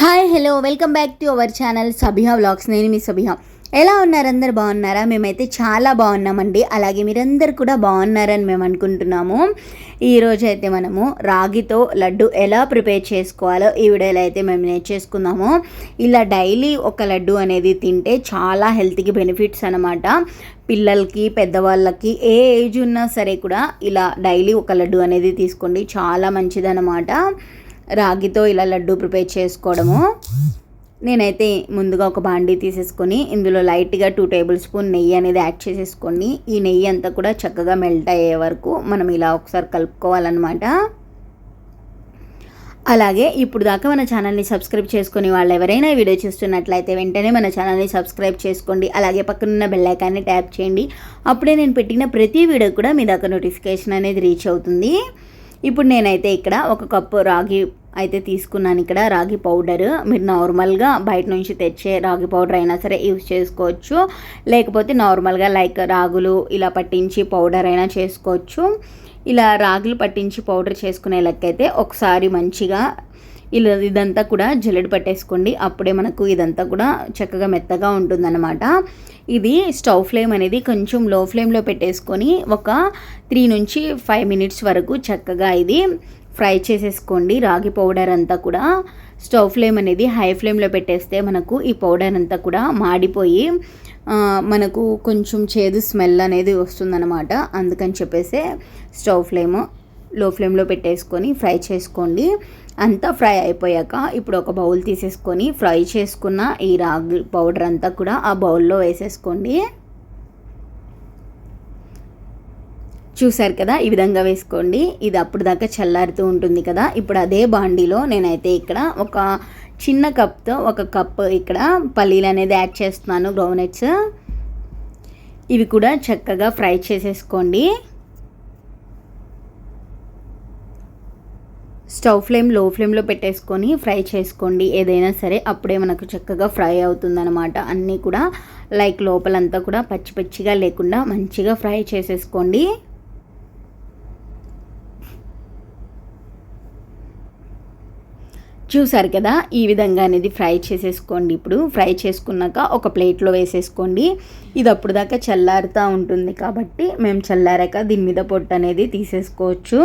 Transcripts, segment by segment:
Hi hello welcome back to our channel Sabiha vlogs నేను మీ సబిహా ఎలా ఉన్నారు? అందరు బాగున్నారా? మేమైతే చాలా బాగున్నామండి. అలాగే మీరందరు కూడా బాగున్నారని మేము అనుకుంటున్నాము. ఈరోజు అయితే మనము రాగితో లడ్డు ఎలా ప్రిపేర్ చేసుకోవాలో ఈ వీడియోలో అయితే మేము నేర్చేసుకుందాము. ఇలా డైలీ ఒక లడ్డు అనేది తింటే చాలా హెల్త్కి బెనిఫిట్స్ అనమాట పిల్లలకి పెద్దవాళ్ళకి ఏ ఏజ్ ఉన్నా సరే కూడా ఇలా డైలీ ఒక లడ్డు అనేది తీసుకోండి. చాలా మంచిదన్నమాట. రాగితో ఇలా లడ్డు ప్రిపేర్ చేసుకోవడము. నేనైతే ముందుగా ఒక బాండీ తీసేసుకొని ఇందులో లైట్గా టూ టేబుల్ స్పూన్ నెయ్యి అనేది యాడ్ చేసేసుకొని ఈ నెయ్యి అంతా కూడా చక్కగా మెల్ట్ అయ్యే వరకు మనం ఇలా ఒకసారి కలుపుకోవాలన్నమాట. అలాగే ఇప్పుడు దాకా మన ఛానల్ని సబ్స్క్రైబ్ చేసుకుని వాళ్ళు ఎవరైనా వీడియో చూస్తున్నట్లయితే వెంటనే మన ఛానల్ని సబ్స్క్రైబ్ చేసుకోండి. అలాగే పక్కనున్న బెల్ ఐకాన్ని ట్యాప్ చేయండి. అప్పుడే నేను పెట్టిన ప్రతి వీడియో కూడా మీ దాకా నోటిఫికేషన్ అనేది రీచ్ అవుతుంది. ఇప్పుడు నేనైతే ఇక్కడ ఒక కప్పు రాగి అయితే తీసుకున్నాను ఇక్కడ రాగి పౌడర్. మీరు నార్మల్గా బయట నుంచి తెచ్చే రాగి పౌడర్ అయినా సరే యూస్ చేసుకోవచ్చు. లేకపోతే నార్మల్గా లైక్ రాగులు ఇలా పట్టించి పౌడర్ అయినా చేసుకోవచ్చు. ఇలా రాగులు పట్టించి పౌడర్ చేసుకునే లెక్కైతే ఒకసారి మంచిగా ఇలా ఇదంతా కూడా జల్లెడ పట్టేసుకోండి. అప్పుడే మనకు ఇదంతా కూడా చక్కగా మెత్తగా ఉంటుందన్నమాట. ఇది స్టవ్ ఫ్లేమ్ అనేది కొంచెం లో ఫ్లేమ్లో పెట్టేసుకొని ఒక త్రీ నుంచి ఫైవ్ మినిట్స్ వరకు చక్కగా ఇది ఫ్రై చేసేసుకోండి. రాగి పౌడర్ అంతా కూడా స్టవ్ ఫ్లేమ్ అనేది హై ఫ్లేమ్లో పెట్టేస్తే మనకు ఈ పౌడర్ అంతా కూడా మాడిపోయి మనకు కొంచెం చేదు స్మెల్ అనేది వస్తుందన్నమాట. అందుకని చెప్పేసి స్టవ్ ఫ్లేమ్లో ఫ్లేమ్లో పెట్టేసుకొని ఫ్రై చేసుకోండి. అంతా ఫ్రై అయిపోయాక ఇప్పుడు ఒక బౌల్ తీసేసుకొని ఫ్రై చేసుకున్న ఈ రాగి పౌడర్ అంతా కూడా ఆ బౌల్లో వేసేసుకోండి. చూశారు కదా? ఈ విధంగా వేసుకోండి. ఇది అప్పుడు దాకా చల్లారుతూ ఉంటుంది కదా? ఇప్పుడు అదే బాండీలో నేనైతే ఇక్కడ ఒక చిన్న కప్తో ఒక కప్ ఇక్కడ పల్లీలు అనేది యాడ్ చేస్తున్నాను గ్రౌనట్స్. ఇవి కూడా చక్కగా ఫ్రై చేసేసుకోండి. స్టవ్ ఫ్లేమ్లో ఫ్లేమ్లో పెట్టేసుకొని ఫ్రై చేసుకోండి. ఏదైనా సరే అప్పుడే మనకు చక్కగా ఫ్రై అవుతుందన్నమాట. అన్నీ కూడా లైక్ లోపలంతా కూడా పచ్చి పచ్చిగా లేకుండా మంచిగా ఫ్రై చేసేసుకోండి. చూసారు కదా ఈ విధంగా అనేది ఫ్రై చేసేసుకోండి. ఇప్పుడు ఫ్రై చేసుకున్నాక ఒక ప్లేట్లో వేసేసుకోండి. ఇది అప్పుడు దాకా చల్లారుతూ ఉంటుంది కాబట్టి మేము చల్లారాక దీని మీద పొట్టు అనేది తీసేసుకోవచ్చు.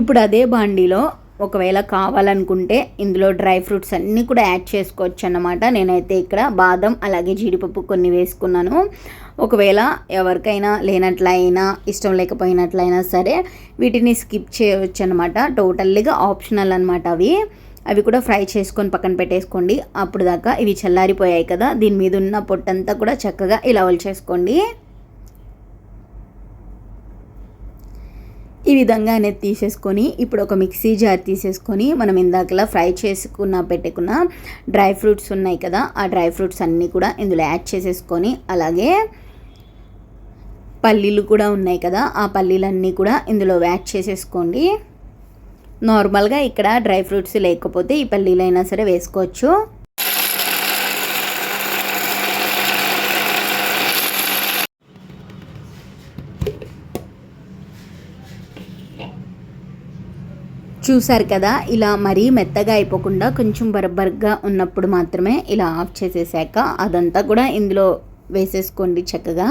ఇప్పుడు అదే బాండీలో ఒకవేళ కావాలనుకుంటే ఇందులో డ్రై ఫ్రూట్స్ అన్నీ కూడా యాడ్ చేసుకోవచ్చు అన్నమాట నేనైతే ఇక్కడ బాదం అలాగే జీడిపప్పు కొన్ని వేసుకున్నాను. ఒకవేళ ఎవరికైనా లేనట్లయినా ఇష్టం లేకపోయినట్లయినా సరే వీటిని స్కిప్ చేయవచ్చు అనమాట టోటల్లీగా ఆప్షనల్ అనమాట అవి. అవి కూడా ఫ్రై చేసుకొని పక్కన పెట్టేసుకోండి. అప్పుడు దాకా ఇవి చల్లారిపోయాయి కదా. దీని మీద ఉన్న పొట్టంతా కూడా చక్కగా ఇలా చేసుకోండి ఈ విధంగా అనేది తీసేసుకొని ఇప్పుడు ఒక మిక్సీ జార్ తీసేసుకొని మనం ఇందాకలా ఫ్రై చేసుకున్న పెట్టుకున్న డ్రై ఫ్రూట్స్ ఉన్నాయి కదా ఆ డ్రై ఫ్రూట్స్ అన్నీ కూడా ఇందులో యాడ్ చేసేసుకొని అలాగే పల్లీలు కూడా ఉన్నాయి కదా ఆ పల్లీలన్నీ కూడా ఇందులో యాడ్ చేసేసుకోండి. నార్మల్గా ఇక్కడ డ్రై ఫ్రూట్స్ లేకపోతే ఈ పల్లీలైనా సరే వేసుకోవచ్చు. చూసారు కదా ఇలా మరీ మెత్తగా అయిపోకుండా కొంచెం బరబర్గా ఉన్నప్పుడు మాత్రమే ఇలా ఆఫ్ చేసేసాక అదంతా కూడా ఇందులో వేసేసుకోండి చక్కగా.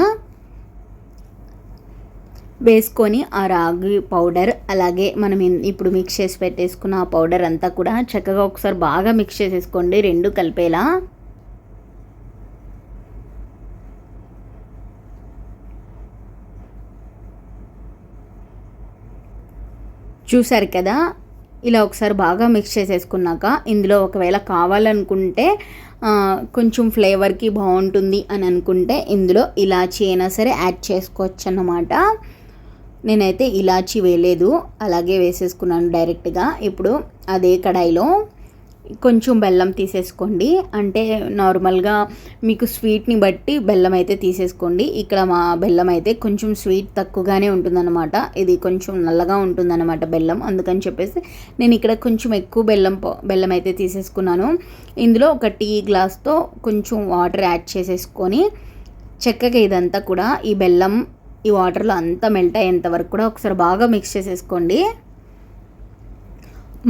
వేసుకొని ఆ రాగి పౌడర్ అలాగే మనం ఇప్పుడు మిక్స్ చేసి పెట్టేసుకున్న ఆ పౌడర్ అంతా కూడా చక్కగా ఒకసారి బాగా మిక్స్ చేసేసుకోండి రెండు కలిపేలా. చూసారు కదా ఇలా ఒకసారి బాగా మిక్స్ చేసేసుకున్నాక ఇందులో ఒకవేళ కావాలనుకుంటే కొంచెం ఫ్లేవర్కి బాగుంటుంది అని అనుకుంటే ఇందులో ఇలాచీ అయినా సరే యాడ్ చేసుకోవచ్చు అన్నమాట నేనైతే ఇలాచీ వేయలేదు అలాగే వేసేసుకున్నాను డైరెక్ట్గా ఇప్పుడు అదే కడాయిలో కొంచెం బెల్లం తీసేసుకోండి. అంటే నార్మల్గా మీకు స్వీట్ని బట్టి బెల్లం అయితే తీసేసుకోండి. ఇక్కడ మా బెల్లం అయితే కొంచెం స్వీట్ తక్కువగానే ఉంటుందన్నమాట. ఇది కొంచెం నల్లగా ఉంటుందన్నమాట బెల్లం. అందుకని చెప్పేసి నేను ఇక్కడ కొంచెం ఎక్కువ బెల్లం బెల్లం అయితే తీసేసుకున్నాను. ఇందులో ఒక టీ గ్లాస్తో కొంచెం వాటర్ యాడ్ చేసేసుకొని చక్కగా ఇదంతా కూడా ఈ బెల్లం ఈ వాటర్లో అంతా మెల్ట్ అయ్యేంత వరకు కూడా ఒకసారి బాగా మిక్స్ చేసేసుకోండి.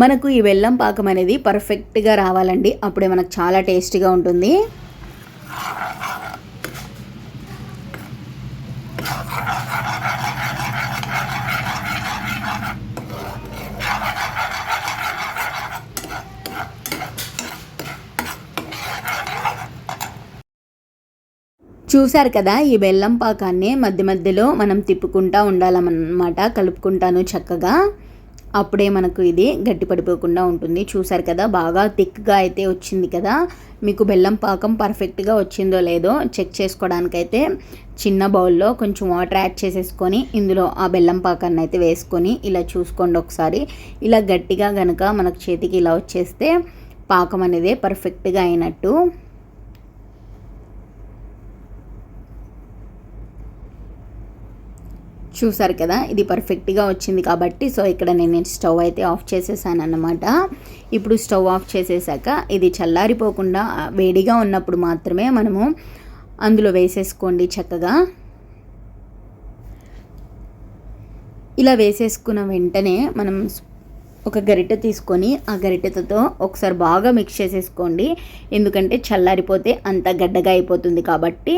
మనకు ఈ బెల్లం పాకం అనేది పర్ఫెక్ట్గా రావాలండి. అప్పుడే మనకు చాలా టేస్టీగా ఉంటుంది. చూశారు కదా ఈ బెల్లం పాకాన్ని మధ్య మధ్యలో మనం తిప్పుకుంటా ఉండాలన్నమాట కలుపుకుంటాను చక్కగా. అప్పుడే మనకు ఇది గట్టి పడిపోకుండా ఉంటుంది. చూసారు కదా బాగా థిక్గా అయితే వచ్చింది కదా. మీకు బెల్లం పాకం పర్ఫెక్ట్గా వచ్చిందో లేదో చెక్ చేసుకోవడానికైతే చిన్న బౌల్లో కొంచెం వాటర్ యాడ్ చేసేసుకొని ఇందులో ఆ బెల్లం పాకాన్ని అయితే వేసుకొని ఇలా చూసుకోండి ఒకసారి. ఇలా గట్టిగా కనుక మనకు చేతికి ఇలా వచ్చేస్తే పాకం అనేది పర్ఫెక్ట్గా అయినట్టు చూసారు కదా ఇది పర్ఫెక్ట్గా వచ్చింది కాబట్టి సో ఇక్కడ నేను స్టవ్ అయితే ఆఫ్ చేసేసాను అన్నమాట. ఇప్పుడు స్టవ్ ఆఫ్ చేసేసాక ఇది చల్లారిపోకుండా వేడిగా ఉన్నప్పుడు మాత్రమే మనము అందులో వేసేసుకోండి చక్కగా. ఇలా వేసేసుకున్న వెంటనే మనం ఒక గరిటె తీసుకొని ఆ గరిటెతో ఒకసారి బాగా మిక్స్ చేసేసుకోండి. ఎందుకంటే చల్లారిపోతే అంత గడ్డగా అయిపోతుంది కాబట్టి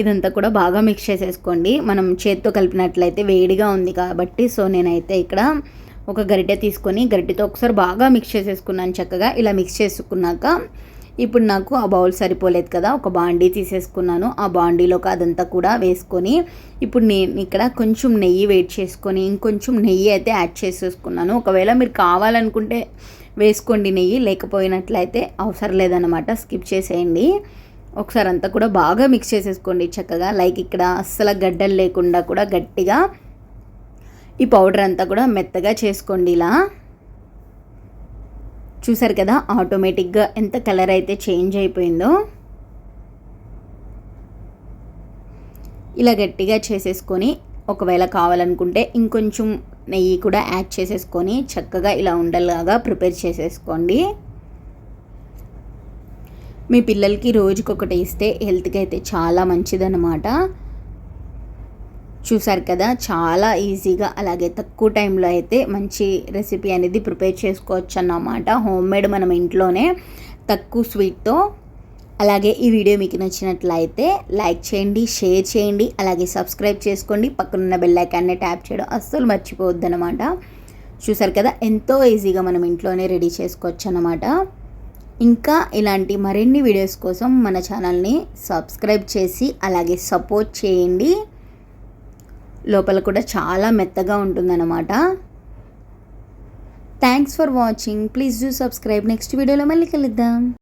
ఇదంతా కూడా బాగా మిక్స్ చేసేసుకోండి. మనం చేత్తో కలిపినట్లయితే వేడిగా ఉంది కాబట్టి సో నేనైతే ఇక్కడ ఒక గరిటె తీసుకొని గరిటెతో ఒకసారి బాగా మిక్స్ చేసేసుకున్నాను చక్కగా. ఇలా మిక్స్ చేసుకున్నాక ఇప్పుడు నాకు ఆ బౌల్ సరిపోలేదు కదా ఒక బాండీ తీసేసుకున్నాను. ఆ బాండీలోకి అదంతా కూడా వేసుకొని ఇప్పుడు నేను ఇక్కడ కొంచెం నెయ్యి వేడి చేసుకొని ఇంకొంచెం నెయ్యి అయితే యాడ్ చేసేసుకున్నాను. ఒకవేళ మీరు కావాలనుకుంటే వేసుకోండి నెయ్యి లేకపోయినట్లయితే అవసరం లేదనమాట స్కిప్ చేసేయండి. ఒకసారి అంతా కూడా బాగా మిక్స్ చేసేసుకోండి. చక్కగా లైక్ ఇక్కడ అస్సలు గడ్డలు లేకుండా కూడా గట్టిగా ఈ పౌడర్ అంతా కూడా మెత్తగా చేసుకోండి ఇలా. చూసారు కదా ఆటోమేటిక్గా ఎంత కలర్ అయితే చేంజ్ అయిపోయిందో. ఇలా గట్టిగా చేసేసుకొని ఒకవేళ కావాలనుకుంటే ఇంకొంచెం నెయ్యి కూడా యాడ్ చేసేసుకొని చక్కగా ఇలా ఉండలాగా ప్రిపేర్ చేసేసుకోండి. మీ పిల్లలకి రోజుకొకటి ఇస్తే హెల్త్కి అయితే చాలా మంచిదన్నమాట. చూసారు కదా చాలా ఈజీగా అలాగే తక్కువ టైంలో అయితే మంచి రెసిపీ అనేది ప్రిపేర్ చేసుకోవచ్చు అన్నమాట హోమ్ మేడ్ మనం ఇంట్లోనే తక్కువ స్వీట్తో. అలాగే ఈ వీడియో మీకు నచ్చినట్లయితే లైక్ చేయండి షేర్ చేయండి అలాగే సబ్స్క్రైబ్ చేసుకోండి. పక్కనున్న బెల్ ఐకాన్ని ట్యాప్ చేయడం అస్సలు మర్చిపోవద్దు అనమాట చూసారు కదా ఎంతో ఈజీగా మనం ఇంట్లోనే రెడీ చేసుకోవచ్చు అన్నమాట ఇంకా ఇలాంటి మరిన్ని వీడియోస్ కోసం మన ఛానల్ని సబ్స్క్రైబ్ చేసి అలాగే సపోర్ట్ చేయండి. లోపల కూడా చాలా మెత్తగా ఉంటుందన్నమాట. Thanks for watching please do subscribe next వీడియోలో మళ్ళీ కలుద్దాం.